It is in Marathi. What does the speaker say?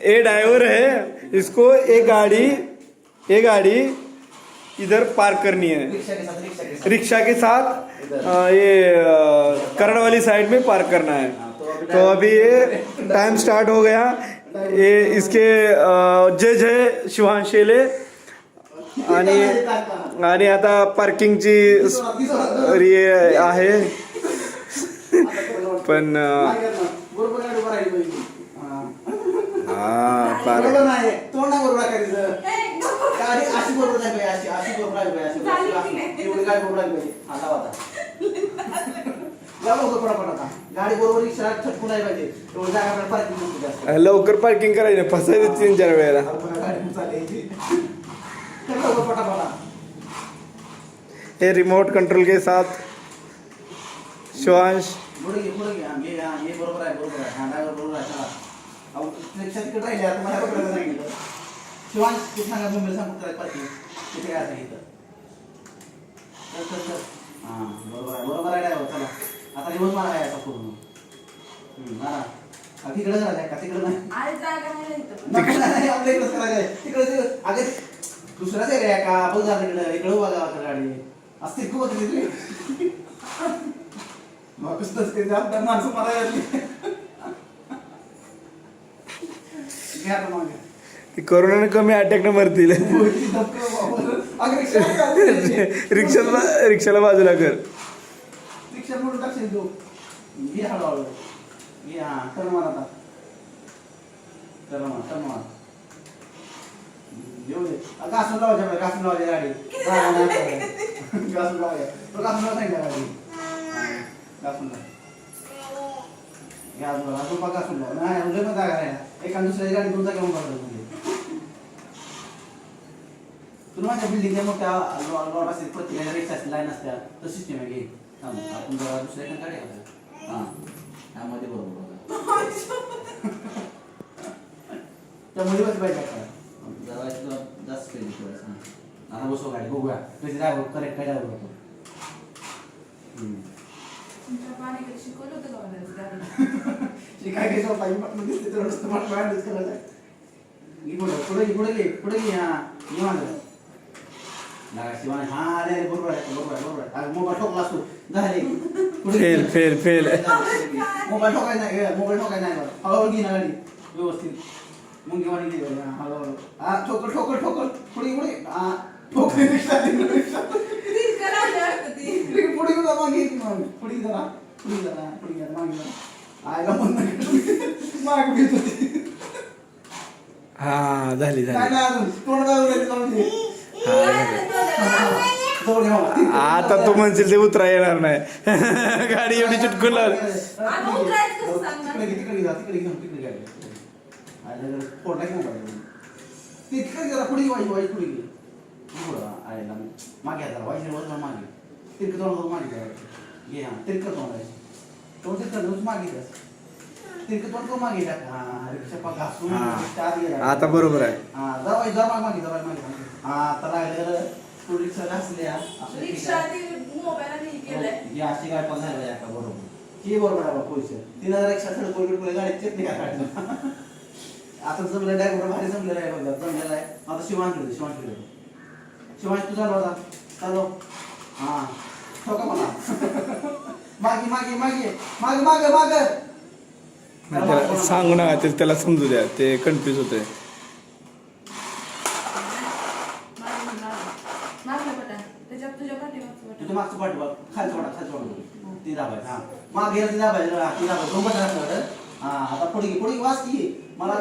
ये ड्राइवर है इसको एक गाड़ी ये गाड़ी इधर पार्क करनी है। रिक्शा के साथ ये करण वाली साइड में पार्क करना है। हाँ, तो अभी तो ये टाइम स्टार्ट हो गया। ये इसके जज है शिवांश शेले। आणि आणि आता पार्किंगची हे आहे। पण हा. हा पार्क बरोबर नाही तोंड नाही बरोबर राखायचं गाडी अशी बरोबर नाही पाहिजे अशी अशी बरोबर राहिली पाहिजे अशी नाही? एवढी गाडी बरोबर राहिली पाहिजे हा आता लावा लवकर पटापट आता. गाडी बरोबर रिक्षा छटकून नाही पाहिजे. एवढी जागा आपल्याला पार्किंग जास्त. लवकर पार्किंग करायचं फसायचं तीन चार वेळेला. अरे बघा, गाडी तर लवकर पटापटा ये रिमोट कंट्रोल के साथ शिवांश पुढे घे पुढे घे. हा, घे हा, घे बरोबर आहे बरोबर आहे. हा ड्रायव्हर बरोबर आहे चला. रिक्षा तिकडे राहिली आता मला पकडायला सांगितलं शिवान तू सांगा मुंबईला सांगू काय पाहिजे तिथे काय सांगितलं चल चल चल. हां बरोबर आहे बरोबर आहे ड्रायव्हर चला. आता दिवस मारा आहे आता पूर्ण. मारा. का तिकडे जायचं का तिकडे नाही? आपल्या इकडेच करायचं तिकडे तिकडे अगे दुसऱ्याच एरिया का? बघ जा तिकडे इकडे उभा गावाकडे गाडी. असते खूप होती तिथली मग कसं माणसं मारायला लागली. घ्या आता मागे. ते कोरोनाने कमी अटॅक न मरतील. रिक्षाला रिक्षाला बाजूला कर. रिक्षा मोडून टाकशील तू. घे हळूहळू. घे हा टर्न मार आता. टर्न मार टर्न मार येऊ दे. अ, घासून लावायच्या बाई, घासून गाडी. घासून लावायच्या तो घासून गाडी? घासून लाव. घासून लाव. नाही उद्या जागा नाही एका दुसऱ्या गाडी तुमचा घेऊन उभा करतो तुला माझ्या बिल्डिंगच्या मोठ्या लॉट असते प्रत्येकाच्या रिक्षा असतील लाईन असत्या तर सिस्टीम आहे की. आपण जरा दुसऱ्या एका गाडी घालूया. हां. त्यामध्ये बरोबर बघा. त्यामध्ये बस पाहिजे जरा जास्त केली थोडंसं. आता बसव गाडी. बघूया. कधी ड्रायव्हर करेक्ट काय ड्रायव्हर होतो. तुमच्या शिकवलं होतं काय घ्यायचं पाहिजे दिसते तर नुसतं मला बाहेरच करायचं आहे. घे पुढे पुढे घे पुढे घे घे हां ये माझं लागा शिवाय हां अरे अरे, बरोबर आहे बरोबर आहे बरोबर आहे. अरे, मोबाईल ठोकला असतो. झाले. घे. Fail fail fail. मोबाईल ठोकायचा नाही मोबाईल ठोकायचा नाही बरं. हळूहळू घे ना गाडी. व्यवस्थित. मुंगीवाणी घे गाडी, हां, हळूहळू. हा ठोकर ठोकर ठोकर पुढे पुढे. हा ठोकर रिक्षा ती करायला वाटतं ती. पुढे पुढे गेला मागे की मागे पुढे जरा पुढे जरा पुढे गेला मागे जरा आयला म्हणणं मागे घेत होती हा झाली काय झाली नाही अजून तोंड दाबून जाऊन दे. जवळ घ्या मला. आता तू म्हणशील ते उतरा येणार नाही गाडी एवढी चिटकून लावली आता उतरायचं कसं सांगणार? तिकडे घे, तिकडे घे, तिकडे घे, तिकडे घे. आयला जरा. ते तिकडे पुढे घे, वाई वाई पुढे घे. पुढं, आयला मागे करून मागे जरा. घे हा तिरकं तोंड आहे. तोंड तिरकं करून मागे द्या. तिरकं तोंड करून मागे टाक. हा, रिक्षा घासून हा. रिक्षा आत गेला. आता बरोबर आहे हा, वाई, जरा मागे मागे, जरा मागे मागे. हा, आता लागलं रिक्षा घासल्या. रिक्षा. ती. ही अशी गाडी पण झाली आहे का बरोबर ही बरोबर आहे बा पैसे तीन हजार एकशे सडक कोणी कोणी गाडी चटणी काय काढलं आता जमलं ड्रायव्हर भारी जमलेला आहे बघा जमलेला आहे आता शिवान शिवान शिवान तू आता चालव हा ठोका मला मागे मागे मागे मागे मागे. मागे त्याला सांगू नका ते त्याला समजू द्या ते कन्फ्युज होते तुझ्या मागचं पाठ बघ खालचं वाटा ती दाबायचं हा. मागे ती दाबायचं. दाबायचं आता पुढे पुढे घे, वाच की. मला